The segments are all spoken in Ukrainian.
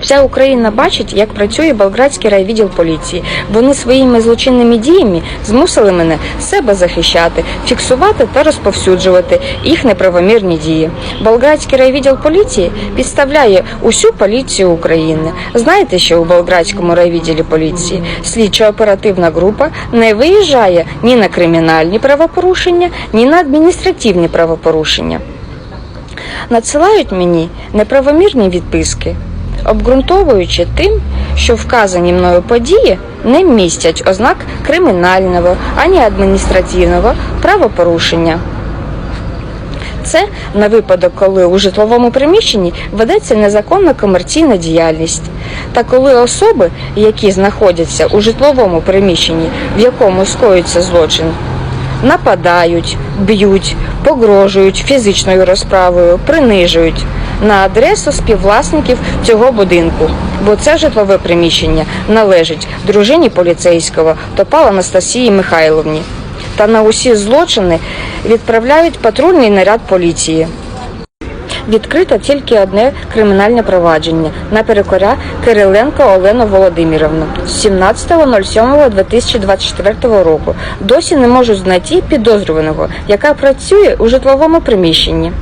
Вся Україна бачить, як працює Болградський райвідділ поліції. Вони своїми злочинними діями змусили мене себе захищати, фіксувати та розповсюджувати їх неправомірні дії. Болградський райвідділ поліції підставляє усю поліцію України. Знаєте, що у Болградському райвідділі поліції слідчо-оперативна група не виїжджає ні на кримінальні правопорушення, ні на адміністративні правопорушення. Надсилають мені неправомірні відписки, обґрунтовуючи тим, що вказані мною події не містять ознак кримінального ані адміністративного правопорушення. Це на випадок, коли у житловому приміщенні ведеться незаконна комерційна діяльність, та коли особи, які знаходяться у житловому приміщенні, в якому скоюється злочин, нападають, б'ють, погрожують фізичною розправою, принижують на адресу співвласників цього будинку, бо це житлове приміщення належить дружині поліцейського Топал Анастасії Михайловні. Та на усі злочини відправляють патрульний наряд поліції. Відкрито тільки одне кримінальне провадження на перекоря Кириленко Олену Володимирівну з 17.07.2024 року. Досі не можуть знайти підозрюваного, яка працює у житловому приміщенні.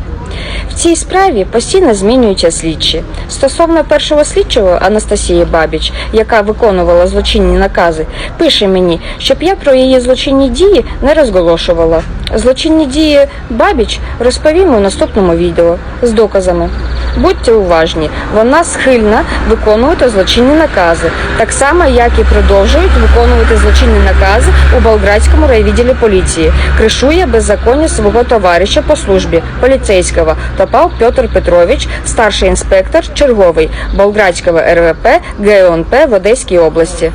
В цій справі постійно змінюються слідчі. Стосовно першого слідчого Анастасії Бабіч, яка виконувала злочинні накази, пише мені, щоб я про її злочинні дії не розголошувала. Злочинні дії Бабіч розповім у наступному відео з доказами. Будьте уважні, вона схильна виконувати злочинні накази, так само як і продовжують виконувати злочинні накази у Болградському райвідділі поліції. Кришує беззаконня свого товариша по службі поліцейського Топал Петр Петрович, старший інспектор черговий Болградського РВП ГУНП в Одеській області.